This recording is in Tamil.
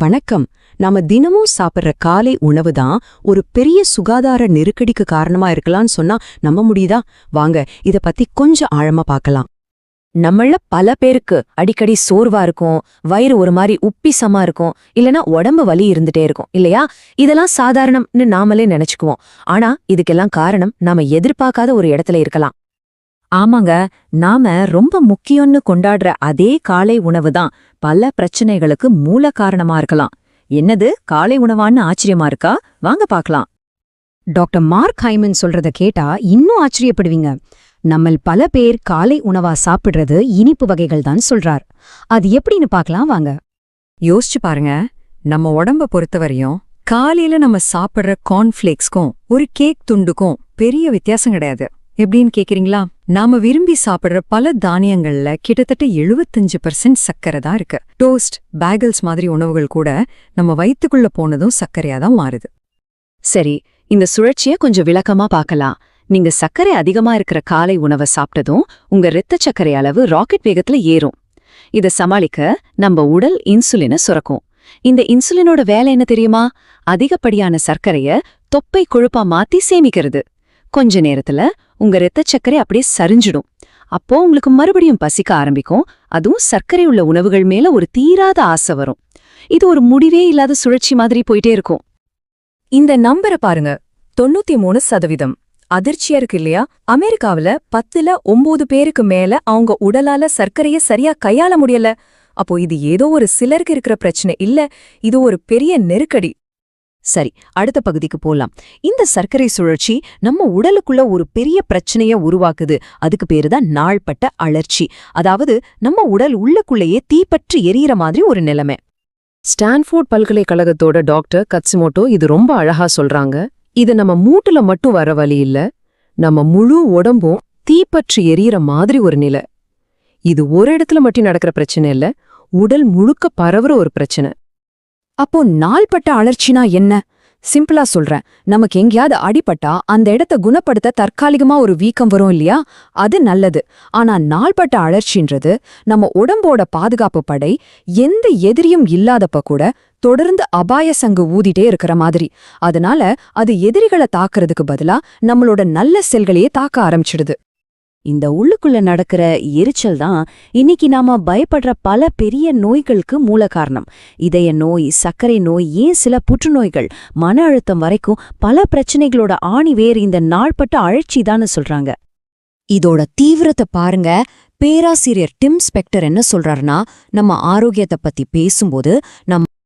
வணக்கம். நாம தினமும் சாப்பிடுற காலை உணவு தான் ஒரு பெரிய சுகாதார நெருக்கடிக்கு காரணமா இருக்கலாம்னு சொன்னா நம்ப முடியுதா? வாங்க இத பத்தி கொஞ்சம் ஆழமா பார்க்கலாம் நம்மள பல பேருக்கு அடிக்கடி சோர்வா இருக்கும் வயிறு ஒரு மாதிரி உப்பிசமா இருக்கும் இல்லனா உடம்பு வலி இருந்துட்டே இருக்கும் இல்லையா? இதெல்லாம் சாதாரணம்னு நாமளே நினைச்சுக்குவோம். ஆனா இதுக்கெல்லாம் காரணம் நாம எதிர்பார்க்காத ஒரு இடத்துல இருக்கலாம். ஆமாங்க நாம ரொம்ப முக்கியம்னு கொண்டாடுற அதே காலை உணவு தான் பல பிரச்சனைகளுக்கு மூல காரணமா இருக்கலாம். என்னது காலை உணவான்னு ஆச்சரியமா இருக்கா? வாங்க பார்க்கலாம். டாக்டர் மார்க் ஹைமன் சொல்றத கேட்டா இன்னும் ஆச்சரியப்படுவீங்க. நம்மள் பல பேர் காலை உணவா சாப்பிடுறது இனிப்பு வகைகள் தான் சொல்றார். அது எப்படின்னு பார்க்கலாம் வாங்க. யோசிச்சு பாருங்க நம்ம உடம்ப பொறுத்தவரையும் காலையில நம்ம சாப்பிடுற கார்ன்ஃப்ளேக்ஸ்க்கும் ஒரு கேக் துண்டுக்கும் பெரிய வித்தியாசம் கிடையாது. எப்படின்னு கேக்குறீங்களா? நாம விரும்பி சாப்பிடுற பல தானியங்கள்ல கிட்டத்தட்ட 75% பர்சன்ட் சர்க்கரை தான் இருக்கு. டோஸ்ட் பேகல்ஸ் மாதிரி உணவுகள் கூட நம்ம வயித்துக்குள்ள போனதும் சர்க்கரையா தான் மாறுது. சரி இந்த சுழற்சிய கொஞ்சம் விளக்கமா பார்க்கலாம். நீங்க சர்க்கரை அதிகமா இருக்கிற காலை உணவை சாப்பிட்டதும் உங்க இரத்த சர்க்கரை அளவு ராக்கெட் வேகத்துல ஏறும். இத சமாளிக்க நம்ம உடல் இன்சுலினை சுரக்கும். இந்த இன்சுலினோட வேலை என்ன தெரியுமா? அதிகப்படியான சர்க்கரைய தொப்பை கொழுப்பா மாத்தி சேமிக்கிறது. கொஞ்ச நேரத்துல உங்க ரத்த சர்க்கரை அப்படியே சரிஞ்சிடும். அப்போ உங்களுக்கு மறுபடியும் பசிக்க ஆரம்பிக்கும். அதுவும் சர்க்கரை உள்ள உணவுகள் மேல ஒரு தீராத ஆசை வரும். இது ஒரு முடிவே இல்லாத சுழற்சி மாதிரி போயிட்டே இருக்கும். இந்த நம்பரை பாருங்க. தொண்ணூத்தி மூணு சதவீதம். அதிர்ச்சியா இருக்கு இல்லையா? அமெரிக்காவுல பத்துல ஒன்பது பேருக்கு மேல அவங்க உடலால சர்க்கரைய சரியா கையாள முடியல. அப்போ இது ஏதோ ஒரு சிலருக்கு இருக்கிற பிரச்சனை இல்ல. இது ஒரு பெரிய நெருக்கடி. சரி அடுத்த பகுதிக்கு போலாம். இந்த சர்க்கரை சுழற்சி நம்ம உடலுக்குள்ள ஒரு பெரிய பிரச்சனைய உருவாக்குது. அதுக்கு பேரு தான் நாள்பட்ட அழற்சி. அதாவது நம்ம உடல் உள்ளுக்குள்ளேயே தீப்பற்றி எரியற மாதிரி ஒரு நிலைமை. ஸ்டான்ஃபோர்ட் பல்கலைக்கழகத்தோட டாக்டர் கட்சுமோட்டோ இது ரொம்ப அழகா சொல்றாங்க. இது நம்ம மூட்டுல மட்டும் வர வழி இல்ல நம்ம முழு உடம்பும் தீப்பற்றி எரியற மாதிரி ஒரு நிலை. இது ஒரு இடத்துல மட்டும் நடக்கிற பிரச்சனை இல்ல உடல் முழுக்க பரவுற ஒரு பிரச்சனை. அப்போ நாள்பட்ட அழற்சினா என்ன? சிம்பிளா சொல்றேன். நமக்கு எங்கேயாவது அடிபட்டா அந்த இடத்த குணப்படுத்த தற்காலிகமா ஒரு வீக்கம் வரும் இல்லையா? அது நல்லது. ஆனா நாள்பட்ட அழற்சின்றது நம்ம உடம்போட பாதுகாப்பு படை எந்த எதிரியும் இல்லாதப்ப கூட தொடர்ந்து அபாய சங்கு ஊதிட்டே இருக்கிற மாதிரி. அதனால அது எதிரிகளை தாக்குறதுக்கு பதிலா நம்மளோட நல்ல செல்களையே தாக்க ஆரம்பிச்சிடுது. இந்த உள்ளுக்குள்ள நடக்கிற எரிச்சல் தான் இன்னைக்கு நாம பயப்படுற பல பெரிய நோய்களுக்கு மூல காரணம். இதய நோய் சர்க்கரை நோய் ஏன் சில புற்றுநோய்கள்? மன அழுத்தம் வரைக்கும் பல பிரச்சனைகளோட ஆணி வேறு இந்த நாள்பட்ட அழற்சி சொல்றாங்க. இதோட தீவிரத்தை பாருங்க. பேராசிரியர் டிம் ஸ்பெக்டர் என்ன சொல்றாருன்னா நம்ம ஆரோக்கியத்தை பத்தி பேசும்போது நம்ம